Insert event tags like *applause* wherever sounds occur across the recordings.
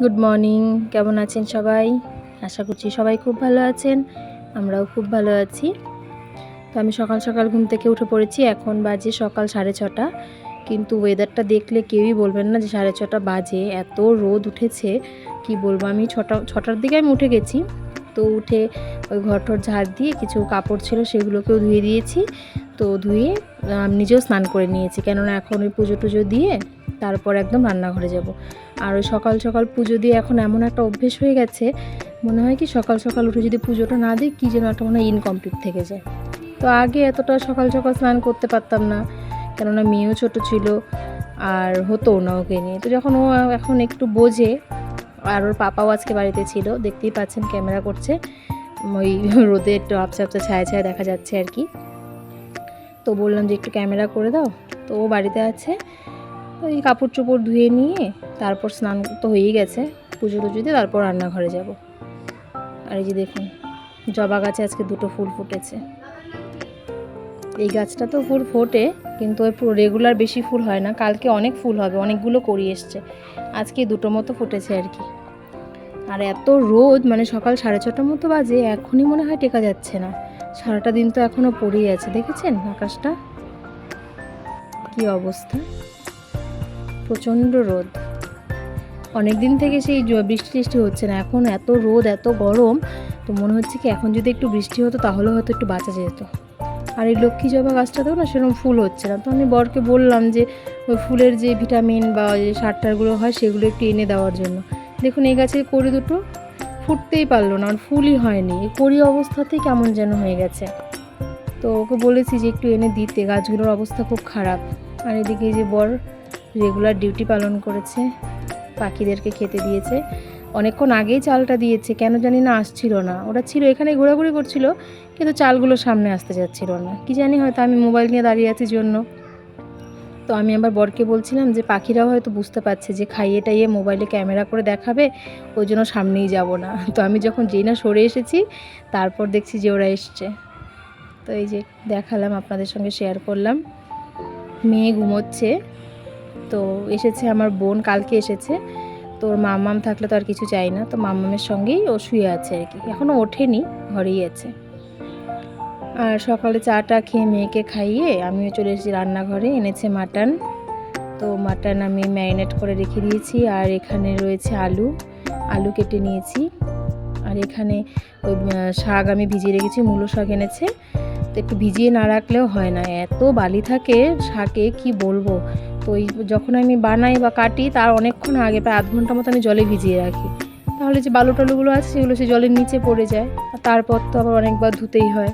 Good morning কেমন আছেন সবাই? আশা করছি সবাই খুব ভালো আছেন। আমরাও খুব ভালো আছি। তো আমি সকাল সকাল ঘুম থেকে উঠে পড়েছি। এখন বাজে সকাল সাড়ে ছটা। কিন্তু ওয়েদারটা দেখলে কেউই বলবেন না যে সাড়ে ছটা বাজে। এত রোদ উঠেছে। কি বলব? আমি ছটা, ছটার দিকে আমি উঠে গেছি। তো উঠে ওই ঘরটর ঝাড় দিয়ে কিছু কাপড় ছিল সেগুলোকেও ধুয়ে দিয়েছি। তো ধুয়ে নিজেও স্নান করে নিয়েছি। কেননা এখন ওই পুজো টুজো দিয়ে তারপর একদম রান্নাঘরে যাব। আর ওই সকাল সকাল পুজো দিয়ে এখন এমন একটা অভ্যেস হয়ে গেছে, মনে হয় কি সকাল সকাল উঠে যদি পুজোটা না দিই, কী যেন একটা মনে হয় ইনকমপ্লিট থেকে যায়। তো আগে এতটা সকাল সকাল স্নান করতে পারতাম না, কেননা মেয়েও ছোট ছিল আর হতো না ওকে নিয়ে। তো যখন ও এখন একটু বোঝে, আর ওর পাপাও আজকে বাড়িতে ছিল, দেখতেই পাচ্ছেন ক্যামেরা করছে, ওই রোদে একটু আপসা আপসা ছায়া ছায়া দেখা যাচ্ছে আর কি। তো বললাম যে একটু ক্যামেরা করে দাও, তো ও বাড়িতে আছে ওই কাপড় চোপড় ধুয়ে নিয়ে তারপর স্নান তো হয়েই গেছে, পুজো টুজো দিয়ে তারপর রান্নাঘরে যাব। আর এই যে দেখুন, জবা গাছে আজকে দুটো ফুল ফুটেছে। এই গাছটা তো ফুল ফোটে, কিন্তু ওই পুরো রেগুলার বেশি ফুল হয় না, কালকে অনেক ফুল হবে, অনেকগুলো করি এসছে। আজকে দুটো মতো ফুটেছে আর কি। আর এত রোদ মানে সকাল সাড়ে ছটার মতো বাজে, এখনই মনে হয় টেকা যাচ্ছে না। সারাটা দিন তো এখনও পড়েই আছে, দেখেছেন আকাশটা? কি অবস্থা? প্রচণ্ড রোদ। অনেক দিন থেকে সেই বৃষ্টি টিষ্টি হচ্ছে না। এখন এত রোদ, এত গরম, তো মনে হচ্ছে কি এখন যদি একটু বৃষ্টি হতো তাহলে হয়তো একটু বাঁচা যেত। আর এই লক্ষ্মী জবা গাছটাতেও না সেরকম ফুল হচ্ছে না। তো আমি বরকে বললাম যে, ওই ফুলের যে ভিটামিন বা যে সার টারগুলো হয় সেগুলো একটু এনে দেওয়ার জন্য। দেখুন, এই গাছের কড়ি দুটো ফুটতেই পারল না, আর ফুলই হয়নি। এই কড়ি অবস্থাতেই কেমন যেন হয়ে গেছে। তো ওকে বলেছি যে, একটু এনে দিতে। গাছগুলোর অবস্থা খুব খারাপ। আর এদিকে যে বর রেগুলার ডিউটি পালন করেছে, পাখিদেরকে খেতে দিয়েছে। অনেকক্ষণ আগেই চালটা দিয়েছে, কেন জানি না আসছিল না। ওরা ছিল, এখানে ঘোরাঘুরি করছিল, কিন্তু চালগুলো সামনে আসতে যাচ্ছিল না। কি জানি হয়তো আমি মোবাইল নিয়ে দাঁড়িয়ে আছি জন্য। তো আমি আবার বরকে বলছিলাম যে, পাখিরাও হয়তো বুঝতে পারছে যে, খাইয়ে টাইয়ে মোবাইলে ক্যামেরা করে দেখাবে, ওই জন্য সামনেই যাব না। *laughs* তো আমি যখন যেই না সরে এসেছি, তারপর দেখছি যে ওরা এসছে। তো এই যে দেখালাম, আপনাদের সঙ্গে শেয়ার করলাম। মেয়ে ঘুমোচ্ছে। তো এসেছে, আমার বোন কালকে এসেছে। তো ওর মাম্মাম থাকলে তো আর কিছু চাই না, তো মাম্মামের সঙ্গেই ও শুয়ে আছে আর কি। এখনও ওঠেনি, ঘরেই আছে। আর সকালে চাটা খেয়ে মেয়েকে খাইয়ে আমিও চলে এসেছি রান্নাঘরে, এনেছে মাটন। তো মাটন আমি ম্যারিনেট করে রেখে দিয়েছি, আর এখানে রয়েছে আলু আলু কেটে নিয়েছি। আর এখানে ওই শাক আমি ভিজিয়ে রেখেছি, মূলো শাক এনেছে। তো একটু ভিজিয়ে না রাখলেও হয় না, এত বালি থাকে শাকে, কি বলব? তো ওই যখন আমি বানাই বা কাটি, তার অনেকক্ষণ আগে, প্রায় আধ ঘণ্টা মতো আমি জলে ভিজিয়ে রাখি। তাহলে যে বালু টালুগুলো আছে, সেগুলো সে জলের নিচে পড়ে যায়, আর তারপর তো আবার অনেকবার ধুতেই হয়।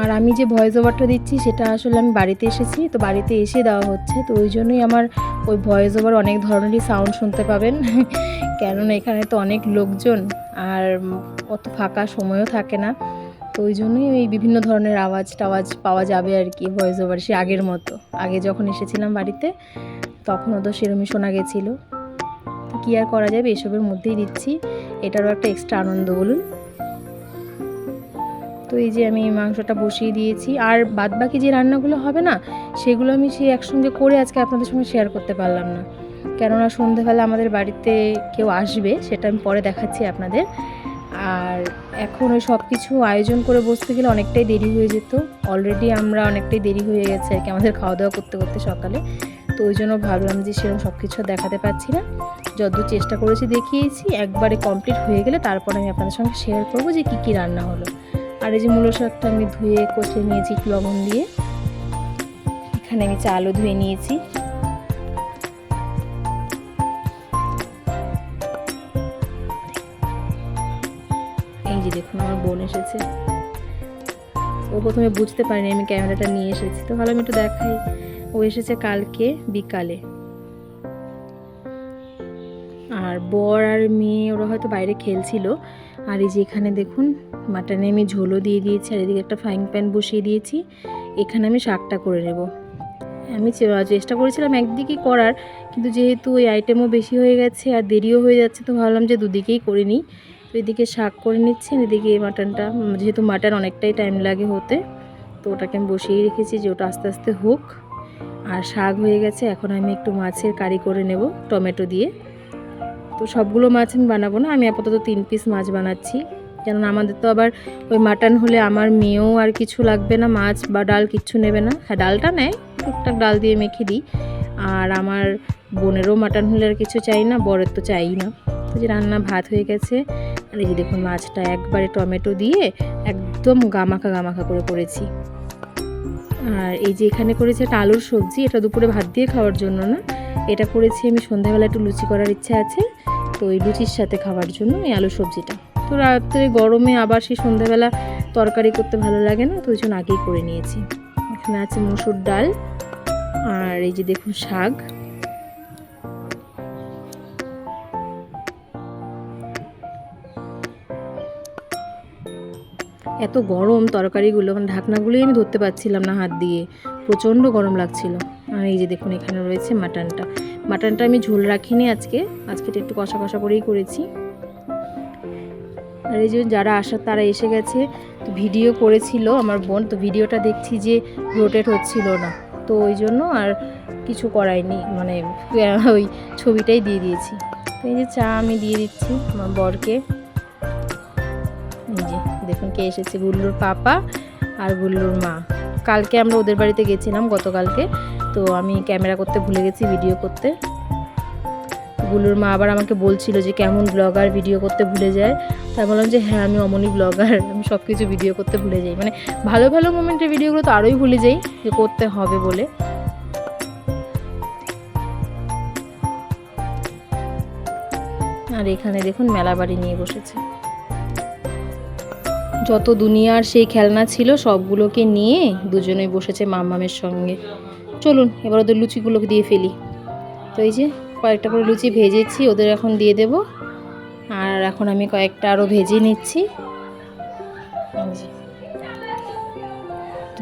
আর আমি যে ভয়েস ওভারটা দিচ্ছি, সেটা আসলে আমি বাড়িতে এসেছি, তো বাড়িতে এসে দেওয়া হচ্ছে। তো ওই জন্যই আমার ওই ভয়েস ওভার অনেক ধরনেরই সাউন্ড শুনতে পাবেন। *laughs* কেননা এখানে তো অনেক লোকজন, আর অত ফাঁকা সময়ও থাকে না। তো ওই জন্যই ওই বিভিন্ন ধরনের আওয়াজ টাওয়াজ পাওয়া যাবে আর কি ভয়েস ওভার সে আগের মতো। আগে যখন এসেছিলাম বাড়িতে তখনও তো সেরমই শোনা গেছিল। কী আর করা যাবে, এসবের মধ্যেই দিচ্ছি। এটারও একটা এক্সট্রা আনন্দ, বলুন। তো এই যে আমি মাংসটা বসিয়ে দিয়েছি। আর বাদ বাকি যে রান্নাগুলো হবে না, সেগুলো আমি সেই একসঙ্গে করে আজকে আপনাদের সঙ্গে শেয়ার করতে পারলাম না। কেননা সন্ধেবেলা আমাদের বাড়িতে কেউ আসবে, সেটা আমি পরে দেখাচ্ছি আপনাদের। আর এখন ওই সব কিছু আয়োজন করে বসতে গেলে অনেকটাই দেরি হয়ে যেত। অলরেডি আমরা অনেকটাই দেরি হয়ে গেছে আর কি আমাদের খাওয়া দাওয়া করতে করতে সকালে। তো ওই জন্য ভাবলাম যে সেরকম সব কিছু দেখাতে পারছি না। যতদূর চেষ্টা করেছি দেখিয়েছি, একবারে কমপ্লিট হয়ে গেলে তারপর আমি আপনাদের সঙ্গে শেয়ার করব যে কী কী রান্না হলো। আর এই যে মূলো শাকটা আমি ধুয়ে, কষে নিয়েছি লবণ দিয়ে। এখানে আমি চালও ধুয়ে নিয়েছি। দেখুন, আমার বোন এসেছে। ও প্রথমে বুঝতে পারিনি আমি ক্যামেরাটা নিয়ে এসেছি। তো ভালো, আমি একটু দেখাই। ও এসেছে কালকে বিকালে। আর বর আর মেয়ে, ওরা হয়তো বাইরে খেলছিল। আর এই যে এখানে দেখুন, মাটনে আমি ঝোলও দিয়ে দিয়েছি, আর এদিকে একটা ফ্রাইং প্যান বসিয়ে দিয়েছি। এখানে আমি শাকটা করে নেব। আমি চেষ্টা করেছিলাম একদিকেই করার, কিন্তু যেহেতু ওই আইটেমও বেশি হয়ে গেছে আর দেরিও হয়ে যাচ্ছে, তো ভাবলাম যে দুদিকেই করে নিই। এদিকে শাক করে নিচ্ছি এদিকে এই মাটনটা যেহেতু মাটন অনেকটাই টাইম লাগে হতে, তো ওটাকে আমি বসিয়ে রেখেছি যে ওটা আস্তে আস্তে হোক। আর শাক হয়ে গেছে, এখন আমি একটু মাছের কারি করে নেব, টমেটো দিয়ে। তো সবগুলো মাছ আমি বানাবো না, আমি আপাতত তিন পিস মাছ বানাচ্ছি। কেননা আমাদের তো আবার ওই মাটন হলে আমার মেয়েও আর কিছু লাগবে না, মাছ বা ডাল কিচ্ছু নেবে না। হ্যাঁ ডালটা নেয়, টুকটাক ডাল দিয়ে মেখে দিই। আর আমার বোনেরও মাটন হলে আর কিছু চাই না, বরের তো চাই না। তো যে রান্না ভাত হয়ে গেছে আর এই যে দেখুন মাছটা একবারে টমেটো দিয়ে একদম গামাখা গামাখা করে করেছি। আর এই যে এখানে করেছে একটা আলুর সবজি, এটা দুপুরে ভাত দিয়ে খাওয়ার জন্য না, এটা করেছি আমি সন্ধ্যাবেলা একটু লুচি করার ইচ্ছা আছে, তো ওই লুচির সাথে খাওয়ার জন্য এই আলু সবজিটা। তো রাত্রে গরমে আবার সেই সন্ধ্যাবেলা তরকারি করতে ভালো লাগে না, তো ওই জন্য আগেই করে নিয়েছি। এখানে আছে মুসুর ডাল, আর এই যে দেখুন শাক। এত গরম তরকারিগুলো মানে ঢাকনাগুলোই আমি ধরতে পারছিলাম না হাত দিয়ে। প্রচণ্ড গরম লাগছিল। আর এই যে দেখুন, এখানে রয়েছে মাটনটা। মাটনটা আমি ঝোল রাখিনি আজকে। আজকে একটু কষা কষা করেই করেছি। আর এই যে যারা আসার তারা এসে গেছে। তো ভিডিও করেছিল আমার বোন, তো ভিডিওটা দেখছি যে রোটেট হচ্ছিল না। তো ওই জন্য আর কিছু করাইনি মানে *laughs* ওই ছবিটাই দিয়ে দিয়েছি। এই যে চা আমি দিয়ে দিচ্ছি আমার বরকে। যে, দেখুন কে এসেছে, গুল্লুর পাপা আর গুল্লুর মা। কালকে আমরা ওদের বাড়িতে গেছিলাম গতকালকে, তো আমি ক্যামেরা করতে ভুলে গেছি, ভিডিও করতে। গুলুর মা আবার আমাকে বলছিল যে, কেমন ব্লগার ভিডিও করতে ভুলে যায়? তাই বললাম যে হ্যাঁ আমি অমনই ব্লগার আমি সব কিছু ভিডিও করতে ভুলে যাই। মানে ভালো ভালো মোমেন্টের ভিডিওগুলো তো আরোই ভুলে যাই যে, করতে হবে বলে। আর এখানে দেখুন মেলা বাড়ি নিয়ে বসেছে। যত দুনিয়ার সেই খেলনা ছিল সবগুলোকে নিয়ে দুজনে বসেছে মাম্মামের সঙ্গে। চলুন, এবার ওদের লুচিগুলোকে দিয়ে ফেলি। তো এই যে কয়েকটা করে লুচি ভেজেছি, ওদের এখন দিয়ে দেব। আর এখন আমি কয়েকটা আরও ভেজে নিচ্ছি।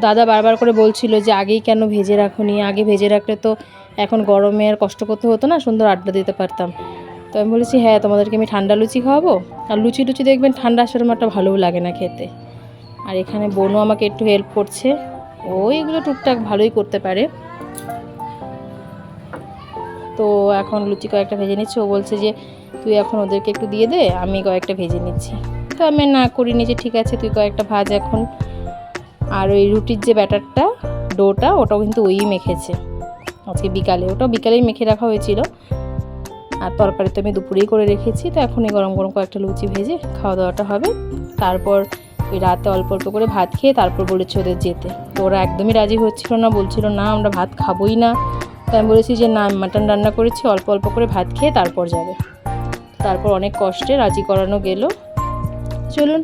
দাদা বারবার করে বলছিল যে আগেই কেন ভেজে রাখুনি? আগে ভেজে রাখলে তো এখন গরমে আর কষ্ট করতে হতো না, সুন্দর আড্ডা দিতে পারতাম। তো আমি বলেছি হ্যাঁ তোমাদেরকে আমি ঠান্ডা লুচি খাওয়াবো। আর লুচি টুচি দেখবেন ঠান্ডা একটা ভালোও লাগে না খেতে। আর এখানে বোনও আমাকে একটু হেল্প করছে। ও এগুলো টুকটাক ভালোই করতে পারে। তো এখন লুচি কয়েকটা ভেজে নিচ্ছে। ও বলছে যে, তুই এখন ওদেরকে একটু দিয়ে দে, আমি কয়েকটা ভেজে নিচ্ছি। তো আমি না করিনি যে, ঠিক আছে, তুই কয়েকটা ভাজ এখন। আর ওই রুটির যে ব্যাটারটা, ডোটা, ওটাও কিন্তু ওই মেখেছে। আজকে বিকালে, ওটাও বিকালেই মেখে রাখা হয়েছিল। আর তরকারি তো আমি দুপুরেই করে রেখেছি, তো এখনই গরম গরম কয়েকটা লুচি ভেজে খাওয়া দাওয়াটা হবে। তারপর ওই রাতে অল্প অল্প করে ভাত খেয়ে তারপর বলেছে ওদের যেতে। তো ওরা একদমই রাজি হচ্ছিল না, বলছিল, না, আমরা ভাত খাবোই না। তো আমি বলেছি যে, না মাটন রান্না করেছি, অল্প অল্প করে ভাত খেয়ে তারপর যাবে। তারপর অনেক কষ্টে রাজি করানো গেল। চলুন,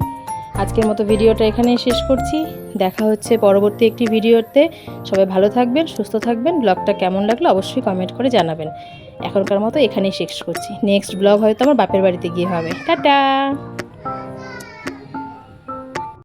আজকের মতো ভিডিওটা এখানেই শেষ করছি। দেখা হচ্ছে পরবর্তী একটি ভিডিওতে। সবাই ভালো থাকবেন, সুস্থ থাকবেন। ব্লগটা কেমন লাগল অবশ্যই কমেন্ট করে জানাবেন। এখনকার মতো এখানেই শেষ করছি। নেক্সট ব্লগ হয়তো আমার বাপের বাড়িতে গিয়ে হবে। টাটা!